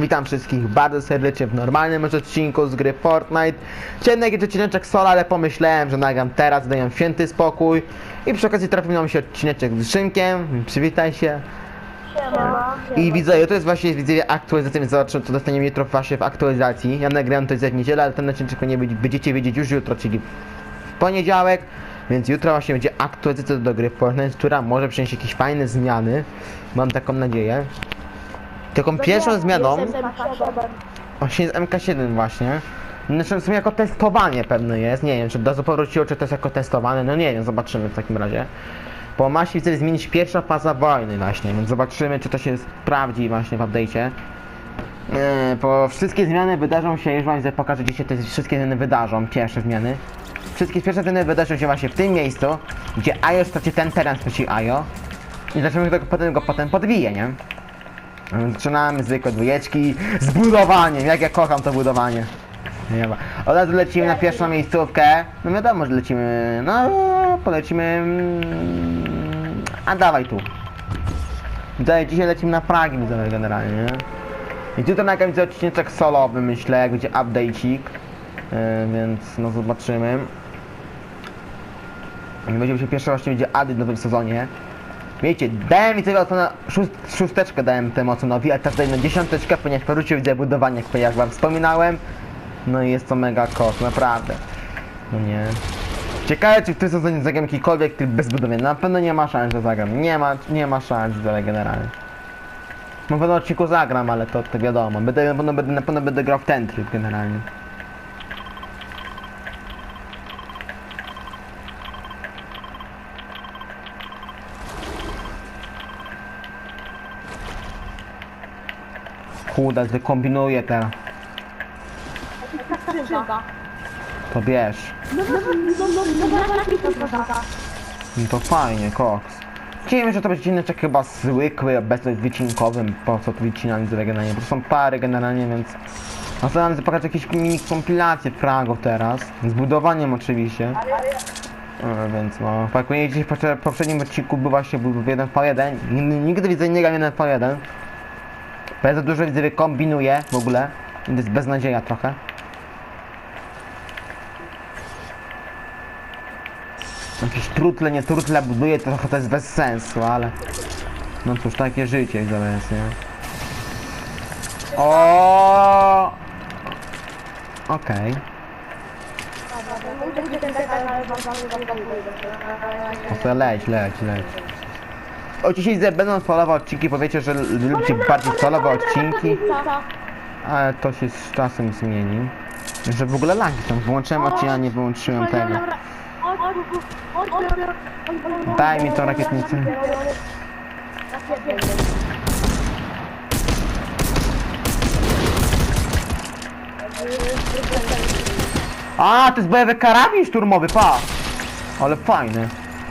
Witam wszystkich bardzo serdecznie w normalnym odcinku z gry Fortnite. Chciałem nagrać odcineczek solo, ale pomyślałem, że nagram teraz, daję święty spokój. I przy okazji trafił nam się odcineczek z Szynkiem, przywitaj się. I widzowie, to jest właśnie widzowie aktualizacja, więc zobaczymy co dostaniemy jutro właśnie w aktualizacji. Ja nagrałem to w niedzielę, ale ten odcinek nie będzie- będziecie wiedzieć już jutro, czyli w poniedziałek. Więc jutro właśnie będzie aktualizacja do gry Fortnite, która może przynieść jakieś fajne zmiany. Mam taką nadzieję. Taką pierwszą zmianą właśnie jest MK7 właśnie. Znaczy w sumie jako testowanie pewne jest. Nie wiem, czy do powróciło, czy to jest jako testowane. No nie wiem, zobaczymy w takim razie. Bo ma się wtedy zmienić pierwsza faza wojny właśnie, więc zobaczymy, czy to się sprawdzi właśnie w update'cie. Yy, bo wszystkie zmiany wydarzą się, już wam pokażę gdzie się te wszystkie zmiany wydarzą, pierwsze zmiany. Wszystkie pierwsze zmiany wydarzą się właśnie w tym miejscu, gdzie Ajo straci ten teren, straci Ajo. I zaczynamy go potem go potem podbije, nie? Zaczynamy zwykłe dwójeczki z budowaniem, jak ja kocham to budowanie. Nie ma. Od razu lecimy na pierwszą miejscówkę. No wiadomo, że lecimy. No, polecimy. mm, A dawaj tu. Tutaj dzisiaj lecimy na Pragi widzowie generalnie, nie? I tutaj nagram widzę odcinek solowy, myślę, jak będzie update'ik. Yy, więc no zobaczymy. Będzie się pierwszy właśnie będzie Ady w nowym sezonie. Wiecie, dałem mi tego ocena, szóst, szósteczkę dałem temu ocenowi, a teraz daję na dziesiąteczkę, ponieważ powrócił widzę budowanie, jak- jak wam wspominałem. No i jest to mega kos, naprawdę. No nie. Ciekawe, czy w tym sezonie zagram jakikolwiek tryb bez budowania. Na pewno nie ma szans, że zagram. Nie ma, nie ma szans, ale generalnie. Na pewno odcinku zagram, ale to, to wiadomo. Będę, na, pewno, będę, na pewno będę grał w ten tryb generalnie. Chuda, że kombinuję teraz. To bierz. No to fajnie, koks. Chciałem, że to będzie odcinek chyba zwykły, bez wycinkowym, po co tu wycinam z generalnie, bo to są pary generalnie, więc... Następnie chcę pokazać jakieś mini kompilacje fragów teraz, z budowaniem oczywiście. E, więc no, tak jak gdzieś w poprze- poprzednim odcinku był właśnie był 1v1, nigdy, nigdy widzę nie gram 1v1. Bo ja za dużo widzę kombinuję w ogóle, to jest beznadzieja trochę. Jakieś trutle, nie trutle buduje, to trochę to jest bez sensu, ale... No cóż, takie życie jest, nie? O. Okej. No to leć, leć, leć. O dzisiaj będą solowe odcinki, powiecie, że lubicie bardziej solowe odcinki, ale to się z czasem zmieni. Że w ogóle lagi są. Włączyłem odcinek, a nie wyłączyłem tego. Daj mi tą rakietnicę. A, to jest bojowy karabin szturmowy, pa! Ale fajny.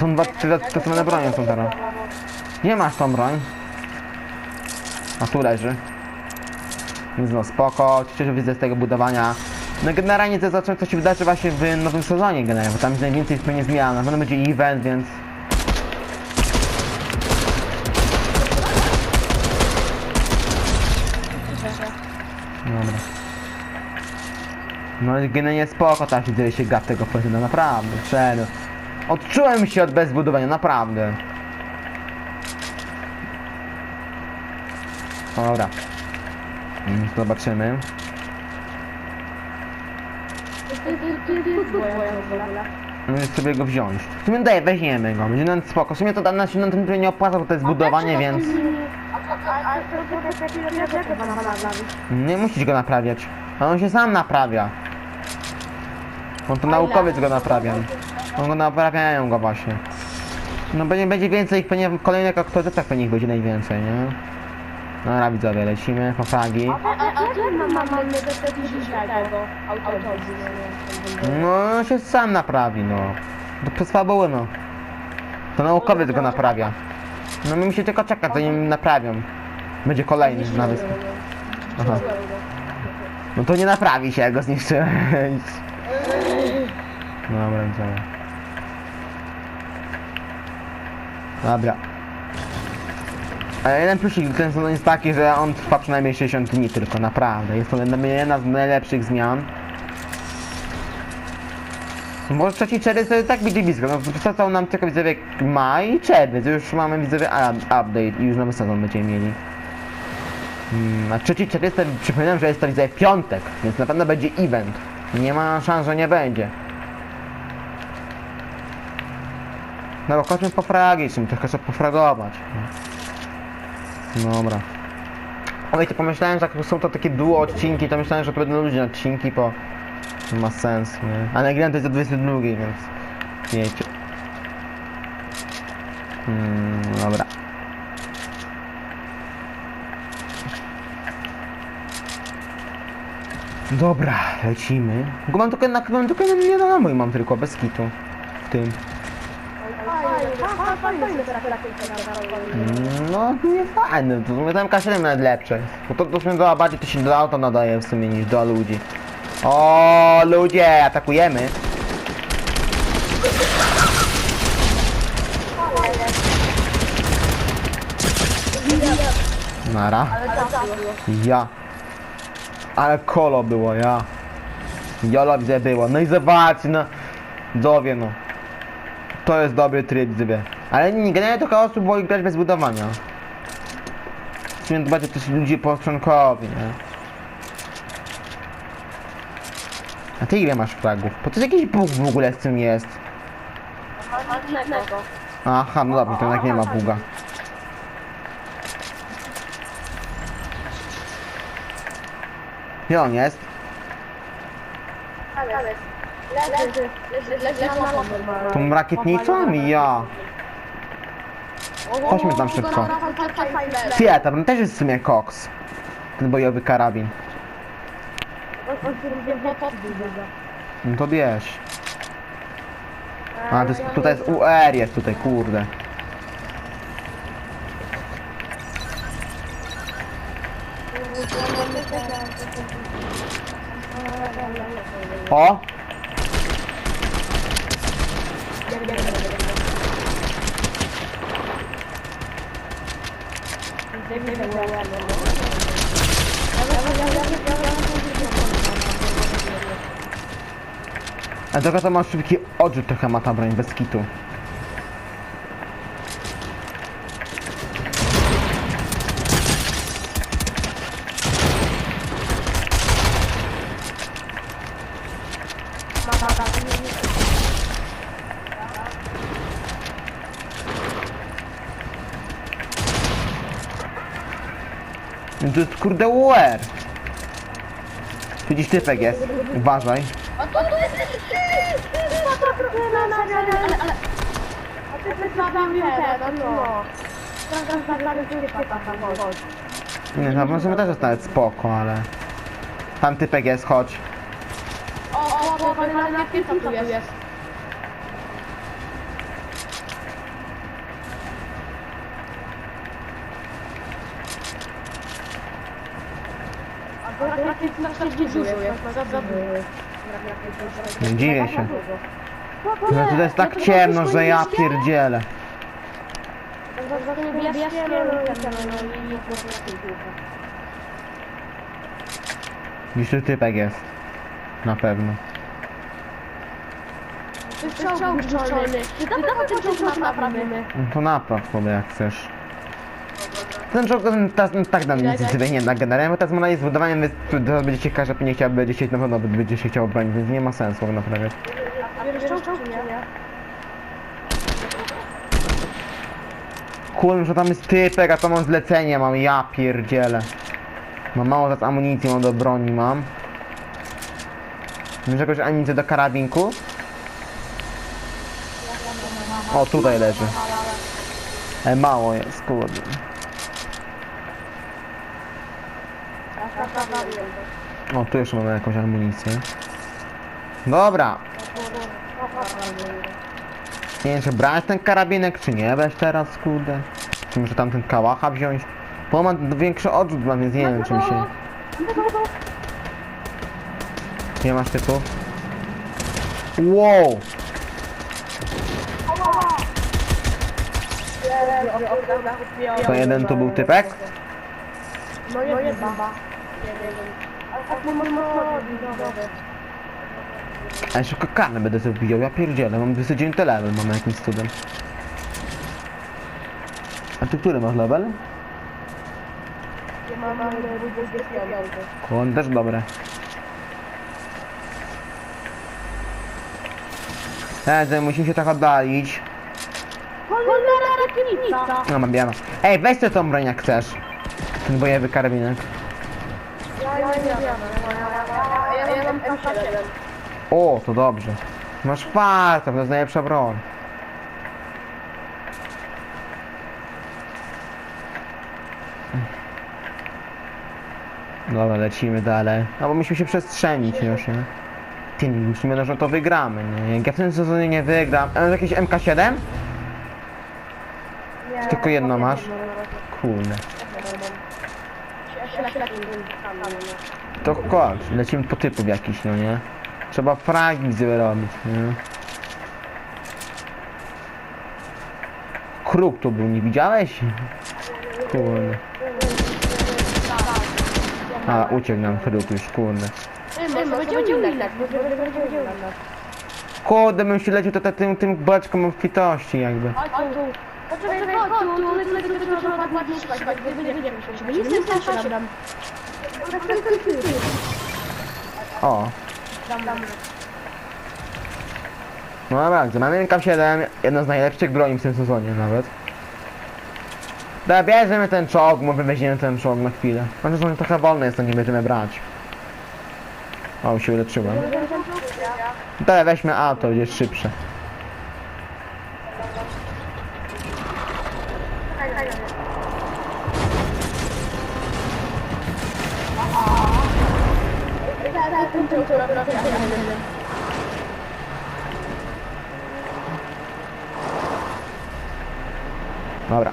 Są dwa, trzy testowane bronie są teraz. Nie masz tą broń. A tu leży. Więc no spoko, cieszę widzę z tego budowania. No generalnie to zobaczymy co się wydarzy właśnie w nowym sezonie generalnie, bo tam jest najwięcej pewnie zmian. Na pewno będzie event, więc... Dobra. No i generalnie spoko się dzieje się gat tego pozioma, naprawdę, serio. Odczułem się od bezbudowania, naprawdę. Dobra. Mm, Zobaczymy. No i sobie go wziąć. W sumie daję, weźmiemy go, będzie nam spoko. W sumie to nam się na tym nie opłaca, bo to jest budowanie, więc... Nie musisz go naprawiać. A on się sam naprawia. On to naukowiec go naprawia. On go naprawiają go właśnie. No będzie, będzie więcej, pewnie w kolejnych aktualizacjach pewnie ich będzie najwięcej, nie? Dobra widzowie, lecimy po fragi. No on się sam naprawi, no. To przez fabułę, no. To naukowiec go naprawia. No my musimy tylko czekać, zanim naprawią. Będzie kolejny na wyspie. Aha. No to nie naprawi się, jak go zniszczyłeś. Dobra, widzowie. Dobra. Jeden plusik ten sezon jest taki, że on trwa przynajmniej 60 dni tylko, naprawdę. Jest to jedna z najlepszych zmian. Może trzeci czerwiec to tak będzie blisko. No został nam tylko widzowie maj i czerwiec. Już mamy widzowie up- update i już nowy sezon będziemy mieli. Hmm, a trzeci czerwiec to przypominam, że jest to widzowie piątek, więc na pewno będzie event. Nie ma szans, że nie będzie. No bo chodźmy po fragi, trochę trzeba pofragować. Dobra. A wiecie, pomyślałem, że jak są to takie duo odcinki, to myślałem, że to będą luźne odcinki, bo to ma sens, nie? A nagrałem to jest do 22, więc wiecie. Hmm, dobra. Dobra, lecimy. Mam tylko na, mam tylko na, nie na mój mam tylko, bez kitu. W tym. No, nie fajne, to my tam K7 nawet lepsze. Bo to, to w do bardziej to się do auta nadaje w sumie niż do ludzi. O, ludzie, atakujemy. Nara. Ja. Ale kolo było, ja. Jolo widzę było. No i zobaczcie, no. Dowie, no. To jest dobry tryb, gdyby. Ale nie, generalnie trochę osób woli grać bez budowania. W sumie to bardziej to są ludzie postrząkowi, nie? A ty ile masz fragów? Bo to jest jakiś bóg w ogóle z tym jest. Aha, no dobra, to jednak nie ma buga. Gdzie on jest? Tą rakietnicą? Ja. Chodźmy tam szybko. Chwila, tam też jest w sumie koks. Ten bojowy karabin. No to bierz. A, to jest, tutaj jest UR jest tutaj, kurde. O! A tylko to ma szybki odrzut trochę ma ta broń, bez kitu. No To jest kurde UR. Widzisz typek jest. Uważaj. A to tu jest... A ty ten, no. Nie, no możemy też nawet spoko, ale... Tam typek jest, chodź. O, o, o, ale na na kilka tu jest. A to rakiet na przykład dużo jest. na przykład za- Nie dziwię się. No tutaj jest tak ciemno, że ja pierdzielę. za- za niebieskie, no Gdzieś tu typek jest. Na pewno. To jest czołg. Dawaj czołg naprawimy. No to napraw sobie jak chcesz. Teraz no, tak nam nic nie da generalnie, bo teraz ma jest zbudowanie, więc teraz będzie się każda nie chciała, będzie się na pewno będzie się chciał bronić, więc nie ma sensu go naprawiać. A bierzesz czołg, czy nie? Kurde, że tam jest typek, a to mam zlecenie, mam ja pierdzielę. Mam mało teraz amunicji, mam do broni, mam. Masz jakąś amunicję do karabinku? O, tutaj leży. E, mało jest, kurde. O, tu jeszcze mamy jakąś amunicję. Dobra. Nie wiem, czy brać ten karabinek, czy nie weź teraz, kurde. Czy może tamten kałacha wziąć? Bo ma większy odrzut, mam, więc nie wiem, czy mi się... Nie masz typu? Wow! To jeden tu był typek? No jest chyba. A jeszcze karne będę sobie wbijał, ja pierdzielę, mam 29 level, mam jakimś cudem. A ty który masz level? Ja mam mamy 25. On też dobre. Ej, musimy się tak oddalić. Rakietnica! No mam biano. Ej, weź sobie tą broń jak chcesz. Ten bojowy karabinek. Ja nie wiem, ja, ja, ja, ja mam M7. O, to dobrze. Masz farta, to jest najlepsza broń. Dobra, lecimy dalej. No bo musimy się przestrzenić już, nie? Ty, musimy, że to wygramy, nie? Jak ja w tym sezonie nie wygram... A masz jakieś MK7? Nie, Tylko jedno masz? Kurde. To chodź, lecimy po typów jakiś, no nie? Trzeba fragi zrobić, nie? Kruk tu był, nie widziałeś? Kurde. A, uciekł nam kruk już, kurde. Kurde, bym się lecił to, to, tym, tym beczką obfitości jakby. Poczekaj, chodź tu, tu lecę, lecę, lecę, trzeba tak ładnie szukać, tak będziemy się. Nic nie straszy nam. O, no dobra, gdzie mamy MK7, jedna z najlepszych broni w tym sezonie nawet. Dobra, bierzemy ten czołg, może weźmiemy ten czołg na chwilę. Może że on trochę wolny jest, to nie będziemy brać. O, się uleczyłem. Dobra, weźmy auto, będzie szybsze. Dobra.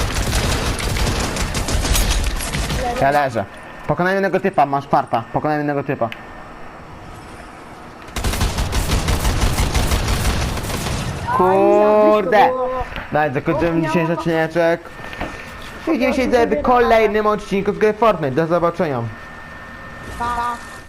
Ja leżę. Pokonajmy innego typa, masz farta. Pokonajmy innego typa. Kurde! Daj, zakończymy dzisiejszy odcineczek. Widzimy się w kolejnym odcinku z gry Fortnite. Do zobaczenia. Pa.